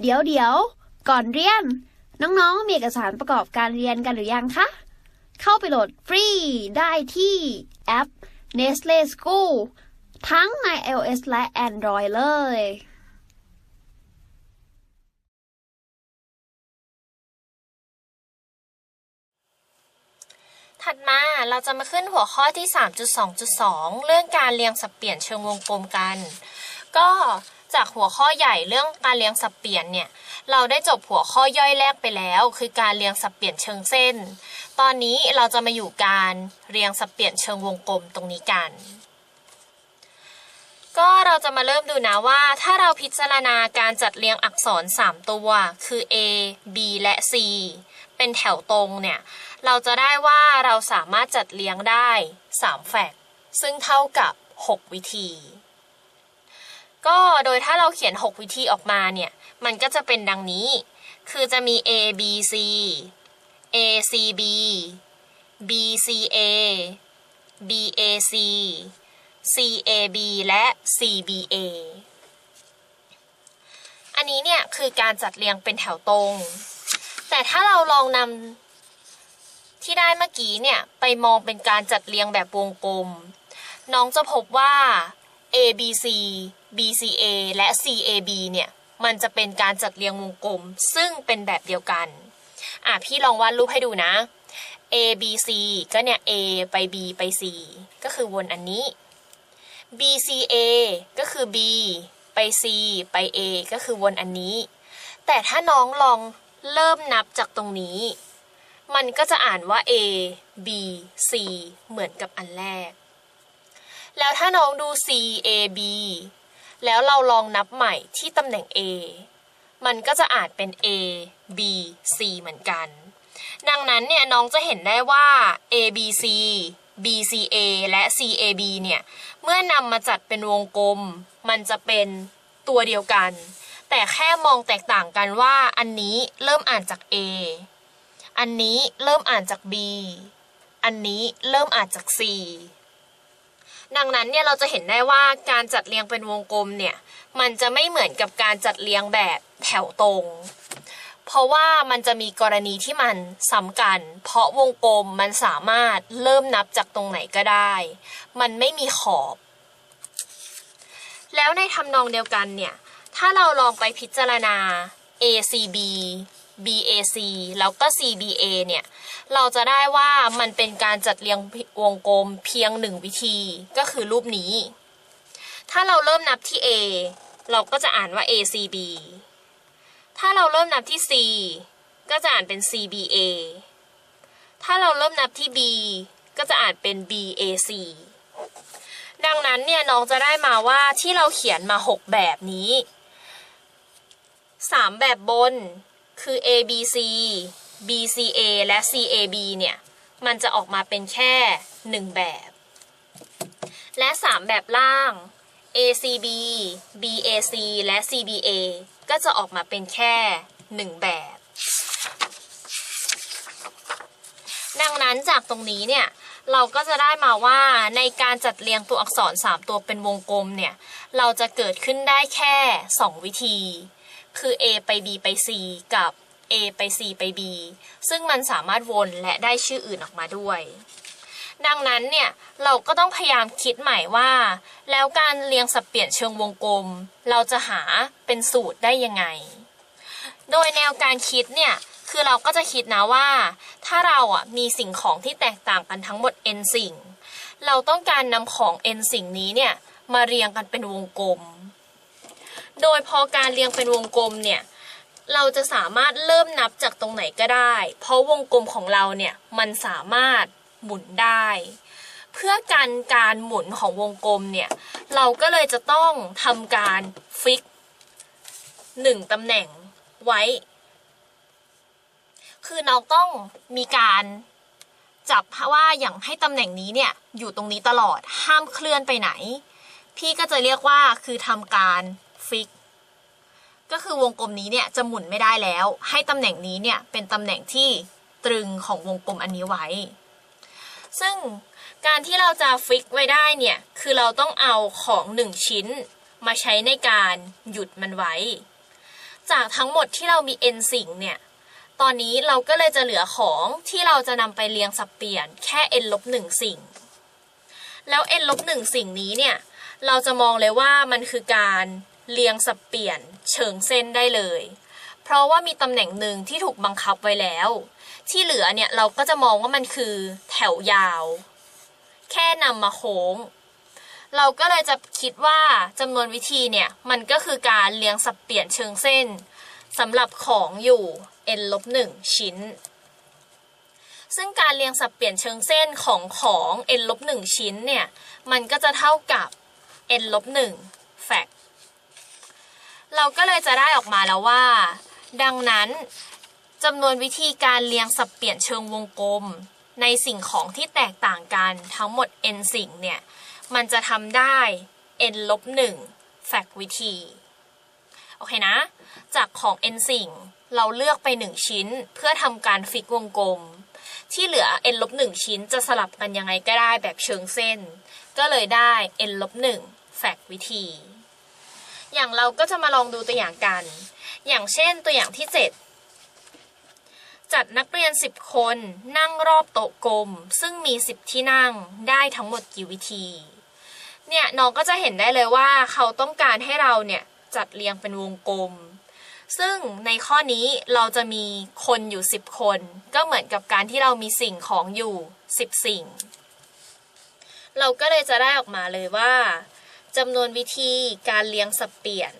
เดี๋ยวเดี๋ยวก่อนเรียน น้องๆ มีเอกสารประกอบการเรียนกันหรือยังคะ เข้าไปโหลดฟรีได้ที่แอป Nestle School ทั้งใน iOS และ Android เลยถัดมาเราจะมาขึ้นหัวข้อที่ 3.2.2 เรื่องการเรียงสับเปลี่ยนเชิงวงกลมกัน ก็ จากหัวข้อใหญ่เรื่องการเรียงสับเปลี่ยนเนี่ย เราได้จบหัวข้อย่อยแรกไปแล้ว คือการเรียงสับเปลี่ยนเชิงเส้น ตอนนี้เราจะมาอยู่การเรียงสับเปลี่ยนเชิงวงกลมตรงนี้กัน ก็เราจะมาเริ่มดูนะว่า ถ้าเราพิจารณาการจัดเรียงอักษร 3 ตัว คือ A B และ C เป็นแถวตรงเนี่ย เราจะได้ว่าเราสามารถจัดเรียงได้ 3 แฟกซึ่งเท่ากับ 6 วิธี ก็โดยถ้าเราเขียน 6 วิธีออกมาเนี่ย มันก็จะเป็นดังนี้ คือจะมี A B C A C B B C A B A C C A B และ C B A อันนี้เนี่ยคือการจัดเรียงเป็นแถวตรง แต่ถ้าเราลองนำที่ได้เมื่อกี้เนี่ย ไปมองเป็นการจัดเรียงแบบวงกลม น้องจะพบว่า A B C B C A และ C A B เนี่ย มันจะเป็นการจัดเรียงวงกลม ซึ่งเป็นแบบเดียวกัน อะ พี่ลองวาดรูปให้ดูนะ A B C ก็เนี่ย A ไป B ไป C ก็คือวนอันนี้ B C A ก็คือ B ไป C ไป A ก็คือวนอันนี้ แต่ถ้าน้องลองเริ่มนับจากตรงนี้ มันก็จะอ่านว่า A B C เหมือนกับอันแรก แล้วถ้าน้องดู C A B แล้วเราลองนับใหม่ที่ตำแหน่ง A มันก็จะอ่านเป็น A B C เหมือนกัน ดังนั้นเนี่ยน้องจะเห็นได้ว่า A B C B C A และ C A B เนี่ย เมื่อนำมาจัดเป็นวงกลม มันจะเป็นตัวเดียวกัน แต่แค่มองแตกต่างกันว่า อันนี้เริ่มอ่านจาก A อันนี้เริ่มอ่านจาก B อันนี้เริ่มอ่านจาก C ดังนั้นเนี่ยเราจะเห็นได้ว่าการจัดเรียงเป็นวงกลมเนี่ยมันจะไม่เหมือนกับการจัดเรียงแบบแถวตรง เพราะว่ามันจะมีกรณีที่มันซ้ำกัน เพราะวงกลมมันสามารถเริ่มนับจากตรงไหนก็ได้ มันไม่มีขอบ แล้วในทำนองเดียวกันเนี่ย ถ้าเราลองไปพิจารณา ACB BAC แล้วก็ CBA เนี่ย เราจะได้ว่ามันเป็นการจัดเรียงวงกลมเพียงหนึ่งวิธีก็คือรูปนี้ ถ้าเราเริ่มนับที่ A เราก็จะอ่านว่า ACB ถ้าเราเริ่มนับที่ C ก็จะอ่านเป็น CBA ถ้าเราเริ่มนับที่ B ก็จะอ่านเป็น BAC ดังนั้นเนี่ยน้องจะได้มาว่าที่เราเขียนมา 6 แบบนี้ 3 แบบบน คือ A B C B C A และ C A B เนี่ย มันจะออกมาเป็นแค่ 1 แบบ และ 3 แบบล่าง A C B B A C และ C B A ก็จะออกมาเป็นแค่ 1 แบบ ดังนั้นจากตรงนี้เนี่ย เราก็จะได้มาว่าในการจัดเรียงตัวอักษร 3 ตัวเป็นวงกลมเนี่ย เราจะเกิดขึ้นได้แค่ 2 วิธี คือ A ไป B ไป C กับ A ไป C ไป B ซึ่งมันสามารถวนและได้ชื่ออื่นออกมาด้วย ดังนั้นเนี่ยเราก็ต้องพยายามคิดใหม่ว่า แล้วการเรียงสับเปลี่ยนเชิงวงกลม เราจะหาเป็นสูตรได้ยังไง โดยแนวการคิดเนี่ยคือเราก็จะคิดนะว่า ถ้าเราอะมีสิ่งของที่แตกต่างกันทั้งหมด n สิ่ง เราต้องการนำของ n สิ่งนี้เนี่ยมาเรียงกันเป็นวงกลม โดยพอการเรียงเป็นวงกลมเนี่ย เราจะสามารถเริ่มนับจากตรงไหนก็ได้ เพราะวงกลมของเราเนี่ยมันสามารถหมุนได้ เพื่อการการหมุนของวงกลมเนี่ย เราก็เลยจะต้องทำการฟิกหนึ่งตำแหน่งไว้ คือน้องต้องมีการจับว่าอย่างให้ตำแหน่งนี้เนี่ยอยู่ตรงนี้ตลอดห้ามเคลื่อนไปไหน พี่ก็จะเรียกว่าคือทำการ ก็คือวงกลมนี้เนี่ยจะหมุนไม่ได้แล้ว ให้ตำแหน่งนี้เนี่ยเป็นตำแหน่งที่ตรึงของวงกลมอันนี้ไว้ ซึ่งการที่เราจะฟิกไว้ได้เนี่ย คือเราต้องเอาของหนึ่งชิ้นมาใช้ในการหยุดมันไว้ จากทั้งหมดที่เรามี n สิ่งเนี่ย ตอนนี้เราก็เลยจะเหลือของที่เราจะนำไปเรียงสับเปลี่ยนแค่ n ลบหนึ่งสิ่ง แล้ว n ลบหนึ่งสิ่งนี้เนี่ย เราจะมองเลยว่ามันคือการ เรียงสับเปลี่ยนเชิงเส้นได้เลย เพราะว่ามีตำแหน่งหนึ่งที่ถูกบังคับไว้แล้ว ที่เหลือเนี่ยเราก็จะมองว่ามันคือแถวยาว แค่นำมาโค้ง เราก็เลยจะคิดว่าจำนวนวิธีเนี่ยมันก็คือการเรียงสับเปลี่ยนเชิงเส้นสำหรับของอยู่ n ลบหนึ่งชิ้น ซึ่งการเรียงสับเปลี่ยนเชิงเส้นของของ n ลบหนึ่งชิ้นเนี่ย มันก็จะเท่ากับ n ลบหนึ่ง เราก็เลยจะได้ออกมาแล้วว่า ดังนั้นจำนวนวิธีการเรียงสับเปลี่ยนเชิงวงกลม ในสิ่งของที่แตกต่างกันทั้งหมด n สิ่งเนี่ย มันจะทำได้ n ลบหนึ่งแฟกวิธี โอเคนะ จากของ n สิ่งเราเลือกไป 1 ชิ้นเพื่อทำการฟิกวงกลม ที่เหลือ n ลบหนึ่งชิ้นจะสลับกันยังไงก็ได้แบบเชิงเส้น ก็เลยได้ n ลบหนึ่งแฟกวิธี อย่างเราก็จะมาลองดูตัวอย่างกัน อย่างเช่นตัวอย่างที่ 7 จัดนักเรียน 10 คนนั่งรอบโต๊ะกลม ซึ่งมี 10 ที่นั่งได้ทั้งหมดกี่วิธี เนี่ยน้องก็จะเห็นได้เลยว่าเขาต้องการให้เราเนี่ยจัดเรียงเป็นวงกลม ซึ่งในข้อนี้เราจะมีคนอยู่ 10 คน ก็เหมือนกับการที่เรามีสิ่งของอยู่ 10 สิ่ง เราก็เลยจะได้ออกมาเลยว่า จำนวนวิธีการเรียงสับเปลี่ยน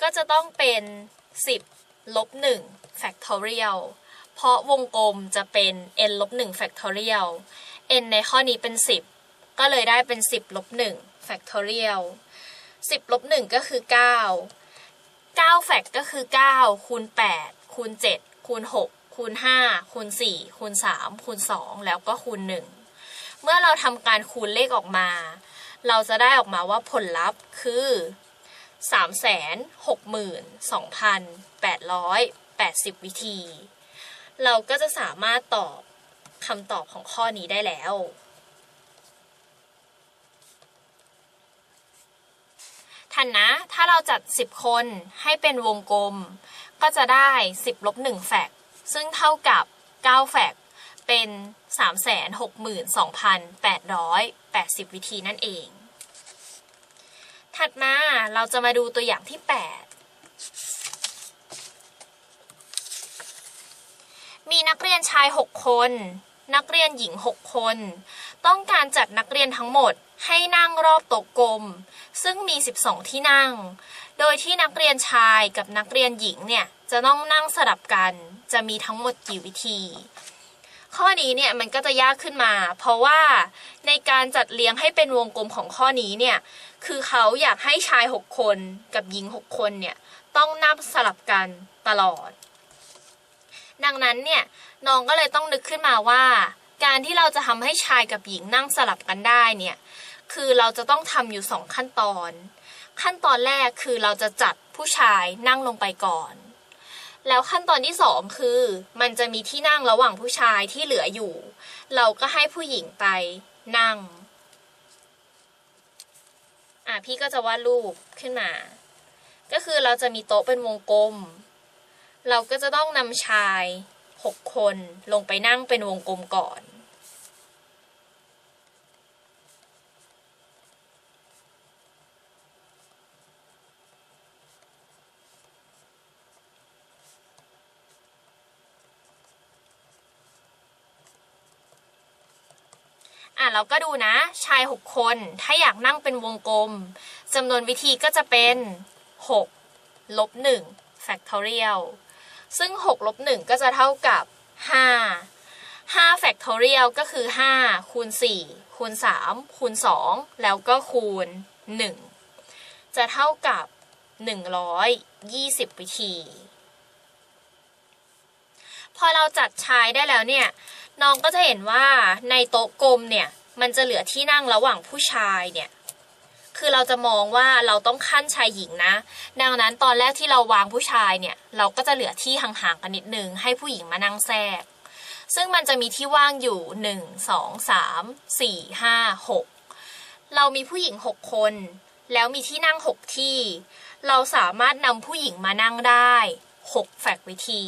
ก็จะต้องเป็น 10 ลบ 1 factorial เพราะวงกลมจะเป็น n ลบ 1 factorial n ในข้อนี้เป็น 10 ก็เลยได้เป็น 10 ลบ 1 factorial 10 ลบ 1 ก็คือ 9 9 แฟกก็คือ 9 คูณ 8 คูณ 7 คูณ 6 คูณ 5 คูณ 4 คูณ 3 คูณ 2 แล้วก็คูณ 1 เมื่อเราทำการคูณเลขออกมา เราจะได้ออกมาว่าผลลัพธ์คือ 362,880 วิธี เราก็จะสามารถตอบคำตอบของข้อนี้ได้แล้วทันนะ ถ้าเราจัด 10 คนให้เป็นวงกลม ก็จะได้ 10ลบ1แฟก ซึ่งเท่ากับ 9 แฟกเป็น 362,880 วิธีนั่นเอง ถัดมาเราจะมาดูตัวอย่างที่ 8 มีนักเรียนชาย 6 คน นักเรียนหญิง 6 คน ต้องการจัดนักเรียนทั้งหมดให้นั่งรอบโต๊ะกลม ซึ่งมี 12 ที่นั่ง โดยที่นักเรียนชายกับนักเรียนหญิงเนี่ยจะต้องนั่งสลับกันจะมีทั้งหมดกี่วิธี ข้อนี้เนี่ยมันก็จะยากขึ้นมา เพราะว่าในการจัดเรียงให้เป็นวงกลมของข้อนี้เนี่ยคือเขาอยากให้ชาย 6 คนกับหญิง 6 คนเนี่ยต้องนั่งสลับกันตลอด ดังนั้นเนี่ยน้องก็เลยต้องนึกขึ้นมาว่า การที่เราจะทำให้ชายกับหญิงนั่งสลับกันได้เนี่ยคือเราจะต้องทำอยู่สองขั้นตอน ขั้นตอนแรกคือเราจะจัดผู้ชายนั่งลงไปก่อน แล้วขั้นตอนที่สองคือ มันจะมีที่นั่งระหว่างผู้ชายที่เหลืออยู่ เราก็ให้ผู้หญิงไปนั่ง อะพี่ก็จะวาดรูปขึ้นมา ก็คือเราจะมีโต๊ะเป็นวงกลม เราก็จะต้องนำชายหกคนลงไปนั่งเป็นวงกลมก่อน เราก็ดูนะ ชาย 6 คน ถ้าอยากนั่งเป็นวงกลมจำนวนวิธีก็จะเป็น 6 ลบ 1 factorial ซึ่ง 6 ลบ 1 ก็จะเท่ากับ 5 5 factorial ก็คือ 5 คูณ 4 คูณ 3 คูณ 2 แล้วก็คูณ 1 จะเท่ากับ 120 วิธี พอเราจัดชายได้แล้วเนี่ยน้องก็จะเห็นว่าในโต๊ะกลมเนี่ย มันจะเหลือที่นั่งระหว่างผู้ชายเนี่ย คือเราจะมองว่าเราต้องขั้นชายหญิงนะ ดังนั้นตอนแรกที่เราวางผู้ชายเนี่ย เราก็จะเหลือที่ห่างๆกันนิดนึง ให้ผู้หญิงมานั่งแทรก ซึ่งมันจะมีที่ว่างอยู่1 2 3 4 5 6เรามีผู้หญิงหกคน แล้วมีที่นั่งหกที่ เราสามารถนำผู้หญิงมานั่งได้หกแฟกวิธี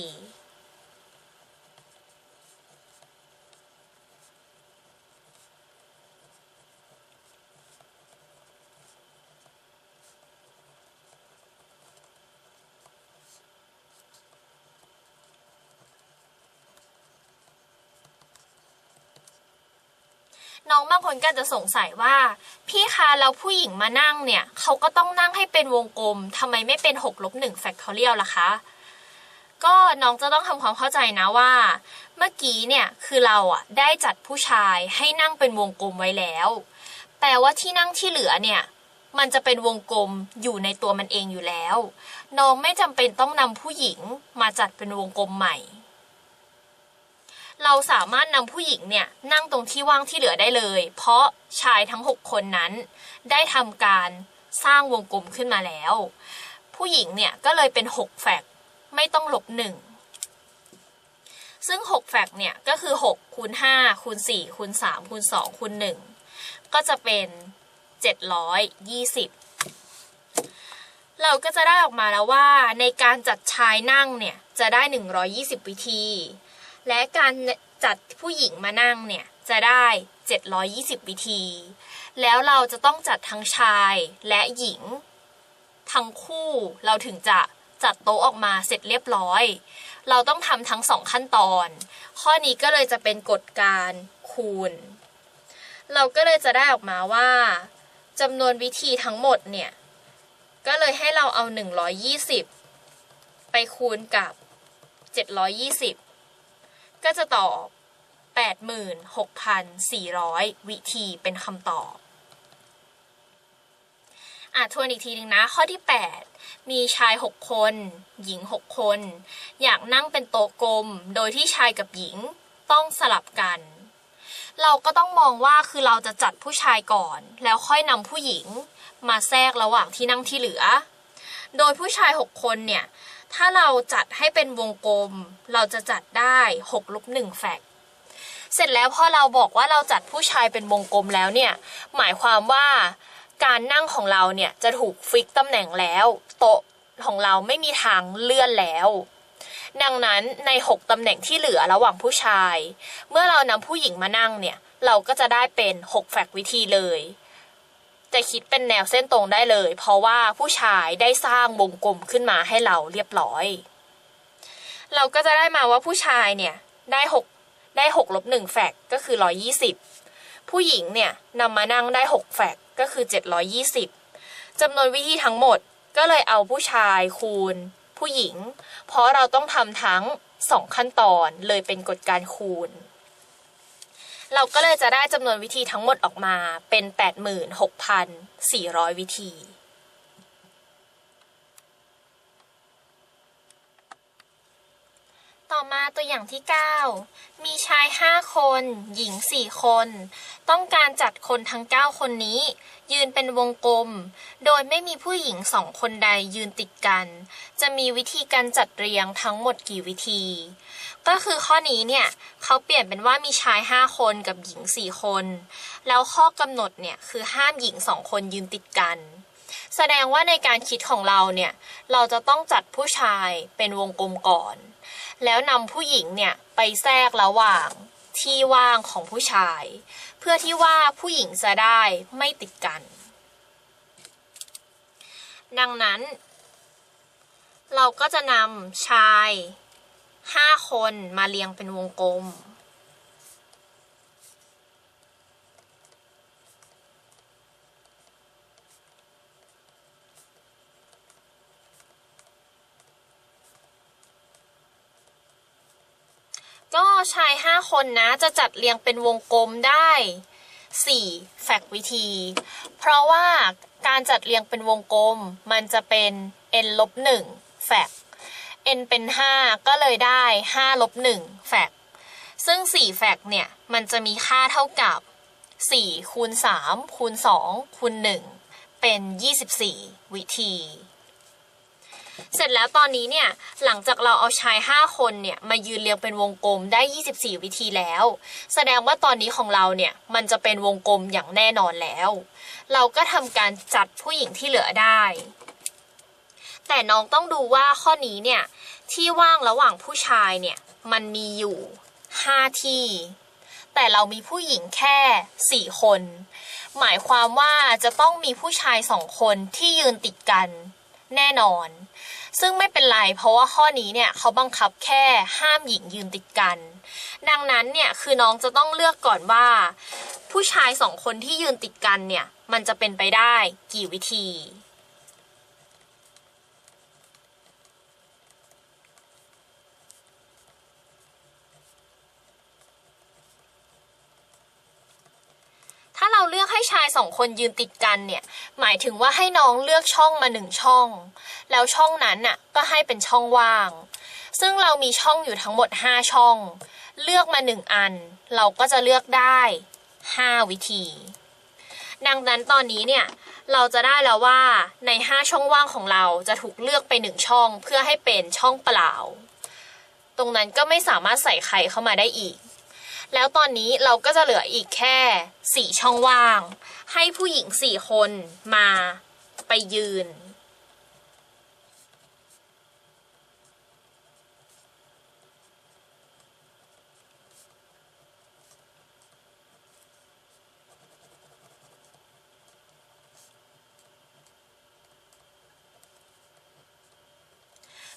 คนก็จะสงสัยว่า พี่คะเราผู้หญิงมานั่งเนี่ยเขาก็ต้องนั่งให้เป็นวงกลมทำไมไม่เป็น6ลบ1แฟกทอเรียลล่ะคะ ก็น้องจะต้องทำความเข้าใจนะว่า เมื่อกี้เนี่ยคือเราอะได้จัดผู้ชายให้นั่งเป็นวงกลมไว้แล้ว แปลว่าที่นั่งที่เหลือเนี่ยมันจะเป็นวงกลมอยู่ในตัวมันเองอยู่แล้ว น้องไม่จำเป็นต้องนำผู้หญิงมาจัดเป็นวงกลมใหม่ เราสามารถนำผู้หญิงเนี่ยนั่งตรงที่ว่างที่เหลือได้เลย เพราะชายทั้ง 6 คนนั้น ได้ทำการสร้างวงกลมขึ้นมาแล้ว ผู้หญิงเนี่ยก็เลยเป็น 6 แฟกไม่ต้องลบหนึ่งซึ่ง 6 แฟกเนี่ยก็คือ6คูณ5คูณ4คูณ3คูณ2คูณ1ก็จะเป็น 720 เราก็จะได้ออกมาแล้วว่าในการจัดชายนั่งเนี่ยจะได้ 120 วิธี และการจัดผู้หญิงมานั่งเนี่ยจะได้ 720 วิธี แล้วเราจะต้องจัดทั้งชายและหญิง ทั้งคู่เราถึงจะจัดโต๊ะออกมาเสร็จเรียบร้อย เราต้องทำทั้งสองขั้นตอน ข้อนี้ก็เลยจะเป็นกฎการคูณ เราก็เลยจะได้ออกมาว่าจำนวนวิธีทั้งหมดเนี่ย ก็เลยให้เราเอา 120 ไปคูณกับ 720 ก็จะตอบ 86,400 วิธีเป็นคำตอบ อะทวนอีกทีหนึ่งนะ ข้อที่ 8 มีชาย 6 คน หญิง 6 คน อยากนั่งเป็นโต๊ะกลม โดยที่ชายกับหญิงต้องสลับกัน เราก็ต้องมองว่าคือเราจะจัดผู้ชายก่อน แล้วค่อยนำผู้หญิงมาแทรกระหว่างที่นั่งที่เหลือ โดยผู้ชาย 6 คนเนี่ย ถ้าเราจัดให้เป็นวงกลม เราจะจัดได้6ลบ1แฟกเสร็จแล้วพอเราบอกว่าเราจัดผู้ชายเป็นวงกลมแล้วเนี่ย หมายความว่าการนั่งของเราเนี่ยจะถูกฟิกตำแหน่งแล้ว โต๊ะของเราไม่มีทางเลื่อนแล้ว ดังนั้นใน 6ตำแหน่งที่เหลือระหว่างผู้ชาย เมื่อเรานำผู้หญิงมานั่งเนี่ย เราก็จะได้เป็น 6 แฟกวิธีเลย จะคิดเป็นแนวเส้นตรงได้เลย เพราะว่าผู้ชายได้สร้างวงกลมขึ้นมาให้เราเรียบร้อย เราก็จะได้มาว่าผู้ชายเนี่ยได้6ได้6ลบ1แฟกก็คือ120ผู้หญิงเนี่ยนำมานั่งได้6แฟกก็คือ720จำนวนวิธีทั้งหมดก็เลยเอาผู้ชายคูณ ผู้หญิง เพราะเราต้องทำทั้ง2ขั้นตอนเลยเป็นกฎการคูณ เราก็เลยจะได้จำนวนวิธีทั้งหมดออกมาเป็น 86,400 วิธีต่อมาตัวอย่างที่ 9 มีชาย 5 คน หญิง 4 คน ต้องการจัดคนทั้ง 9 คนนี้ ยืนเป็นวงกลม โดยไม่มีผู้หญิงสองคนใดยืนติดกัน จะมีวิธีการจัดเรียงทั้งหมดกี่วิธี ก็คือข้อนี้เนี่ยเขาเปลี่ยนเป็นว่ามีชาย 5 คนกับหญิง 4 คน แล้วข้อกำหนดเนี่ยคือห้ามหญิงสองคนยืนติดกัน แสดงว่าในการคิดของเราเนี่ยเราจะต้องจัดผู้ชายเป็นวงกลมก่อน แล้วนำผู้หญิงเนี่ยไปแทรกระหว่างที่ว่างของผู้ชาย เพื่อที่ว่าผู้หญิงจะได้ไม่ติดกัน ดังนั้น เราก็จะนำชาย 5คนมาเรียงเป็นวงกลม ก็ชาย5คนนะจะจัดเรียงเป็นวงกลมได้4แฟกวิธี เพราะว่าการจัดเรียงเป็นวงกลม มันจะเป็น n ลบ1แฟก n เป็น 5 ก็เลยได้ 5 ลบ 1 แฟกซึ่ง 4 แฟกเนี่ย มันจะมีค่าเท่ากับ 4 คูณ 3 คูณ 2 คูณ 1 เป็น 24 วิธี เสร็จแล้วตอนนี้เนี่ย หลังจากเราเอาชาย 5 คนเนี่ย มายืนเรียงเป็นวงกลมได้ 24 วิธีแล้ว แสดงว่าตอนนี้ของเราเนี่ย มันจะเป็นวงกลมอย่างแน่นอนแล้ว เราก็ทำการจัดผู้หญิงที่เหลือได้ แต่น้องต้องดูว่าข้อนี้เนี่ย ที่ว่างระหว่างผู้ชายเนี่ย มันมีอยู่ 5 ที่ แต่เรามีผู้หญิงแค่ 4 คน หมายความว่าจะต้องมีผู้ชายสองคนที่ยืนติดกัน แน่นอน ซึ่งไม่เป็นไร เพราะว่าข้อนี้เนี่ยเขาบังคับแค่ห้ามหญิงยืนติดกัน ดังนั้นเนี่ยคือน้องจะต้องเลือกก่อนว่า ผู้ชายสองคนที่ยืนติดกันเนี่ย มันจะเป็นไปได้กี่วิธี ถ้า เลือกให้ชายสองคนยืนติดกันเนี่ย หมายถึงว่าให้น้องเลือกช่องมาหนึ่งช่อง แล้วช่องนั้นน่ะก็ให้เป็นช่องว่าง ซึ่งเรามีช่องอยู่ทั้งหมด 5 ช่อง เลือกมาหนึ่งอัน เราก็จะเลือกได้ 5 วิธี ดังนั้นตอนนี้เนี่ยเราจะได้แล้วว่าใน 5 ช่องว่างของเราจะถูกเลือกไปหนึ่งช่องเพื่อให้เป็นช่องเปล่า ตรงนั้นก็ไม่สามารถใส่ใครเข้ามาได้อีก แล้วตอนนี้เราก็จะเหลืออีกแค่สี่ช่องว่าง ให้ผู้หญิงสี่คนมาไปยืน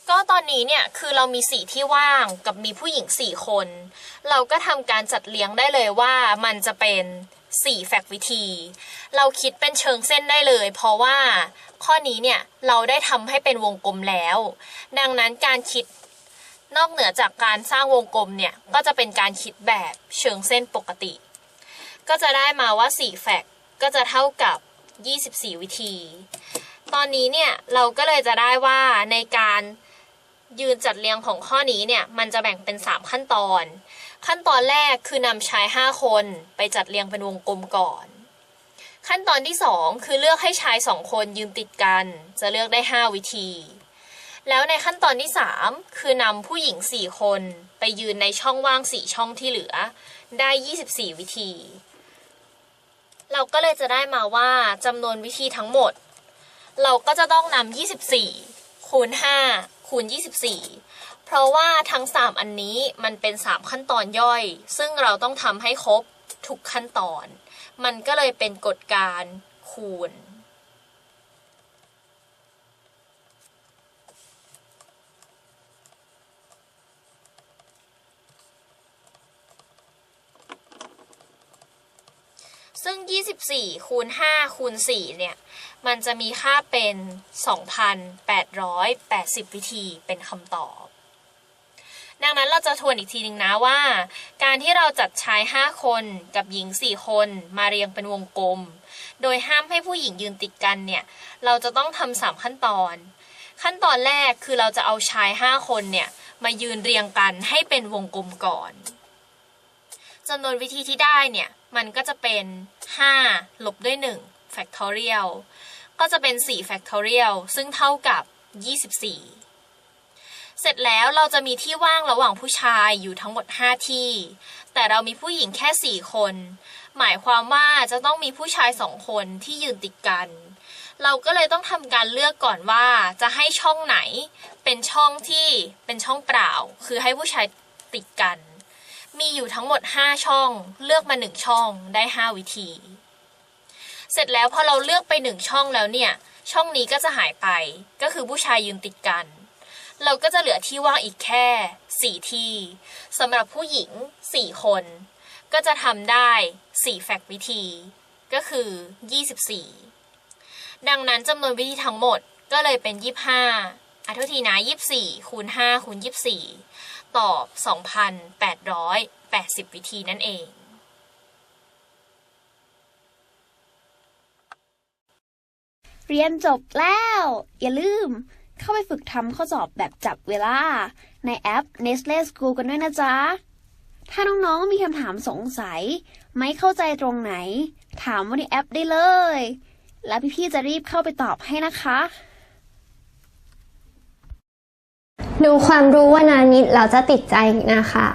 ก็ ตอนนี้เนี่ยคือเรามีสี่ที่ว่างกับมีผู้หญิงสี่คน เราก็ทำการจัดเลี้ยงได้เลยว่ามันจะเป็นสี่แฟกวิธี เราคิดเป็นเชิงเส้นได้เลย เพราะว่าข้อนี้เนี่ยเราได้ทำให้เป็นวงกลมแล้ว ดังนั้นการคิดนอกเหนือจากการสร้างวงกลมเนี่ยก็จะเป็นการคิดแบบเชิงเส้นปกติ ก็จะได้มาว่า4แฟกก็จะเท่ากับ 24 วิธี ตอนนี้เนี่ยเราก็เลยจะได้ว่าในการ ยืนจัดเรียงของข้อนี้เนี่ยมันจะแบ่งเป็น 3 ขั้นตอน ขั้นตอนแรกคือนำชาย 5 คนไปจัดเรียงเป็นวงกลมก่อน ขั้นตอนที่ 2 คือเลือกให้ชาย 2 คนยืนติดกัน จะเลือกได้ 5 วิธี แล้วในขั้นตอนที่ 3 คือนำผู้หญิง 4 คนไปยืนในช่องว่าง 4 ช่องที่เหลือ ได้ 24 วิธี เราก็เลยจะได้มาว่าจำนวนวิธีทั้งหมด เราก็จะต้องนำ24คูณ5 คูณ 24 เพราะว่าทั้ง 3 อันนี้มันเป็น 3 ขั้นตอนย่อย ซึ่งเราต้องทำให้ครบทุกขั้นตอน มันก็เลยเป็นกฎการคูณซึ่ง 24 คูณ 5 คูณ 4 เนี่ย มันจะมีค่าเป็น 2,880 วิธีเป็นคำตอบ ดังนั้นเราจะทวนอีกทีหนึ่งนะว่า การที่เราจัดชาย 5 คนกับหญิง 4 คนมาเรียงเป็นวงกลม โดยห้ามให้ผู้หญิงยืนติดกันเนี่ย เราจะต้องทำสามขั้นตอน ขั้นตอนแรกคือเราจะเอาชาย 5 คนเนี่ยมายืนเรียงกันให้เป็นวงกลมก่อนจำนวนวิธีที่ได้เนี่ย มันก็จะเป็น 5 ลบด้วย 1 factorial ก็จะเป็น4 factorial ซึ่งเท่ากับ 24 เสร็จแล้วเราจะมีที่ว่างระหว่างผู้ชายอยู่ทั้งหมด 5 ที่ แต่เรามีผู้หญิงแค่ 4 คน หมายความว่าจะต้องมีผู้ชาย 2 คนที่ยืนติดกัน เราก็เลยต้องทำการเลือกก่อนว่าจะให้ช่องไหน เป็นช่องที่เป็นช่องเปล่า คือให้ผู้ชายติดกัน มีอยู่ทั้งหมด 5 ช่อง เลือกมา 1 ช่องได้ 5 วิธี เสร็จแล้วพอเราเลือกไป1ช่องแล้วเนี่ย ช่องนี้ก็จะหายไป ก็คือผู้ชายยืนติดกัน เราก็จะเหลือที่ว่างอีกแค่4ที่สำหรับผู้หญิง4คน ก็จะทำได้4แฟกวิธี ก็คือ 24 ดังนั้นจำนวนวิธีทั้งหมดก็เลยเป็น 25อะโทษทีนะ24 คูณ 5 คูณ 24 ตอบ 2,880 วิธีนั่นเอง เรียนจบแล้ว อย่าลืม เข้าไปฝึกทำข้อสอบแบบจับเวลา ในแอป Nestle School กันด้วยนะจ๊ะ ถ้าน้องๆมีคำถามสงสัย ไม่เข้าใจตรงไหน ถามว่าในแอปได้เลย แล้วพี่ๆจะรีบเข้าไปตอบให้นะคะดูความรู้ว่านานิดเราจะติดใจนะคะ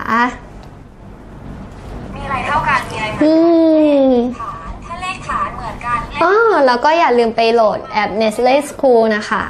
มีอะไรเท่ากันมีอะไรเหมืกัน อ๋อแล้วก็อย่าลืมไปโหลดแอป Nestle School นะคะ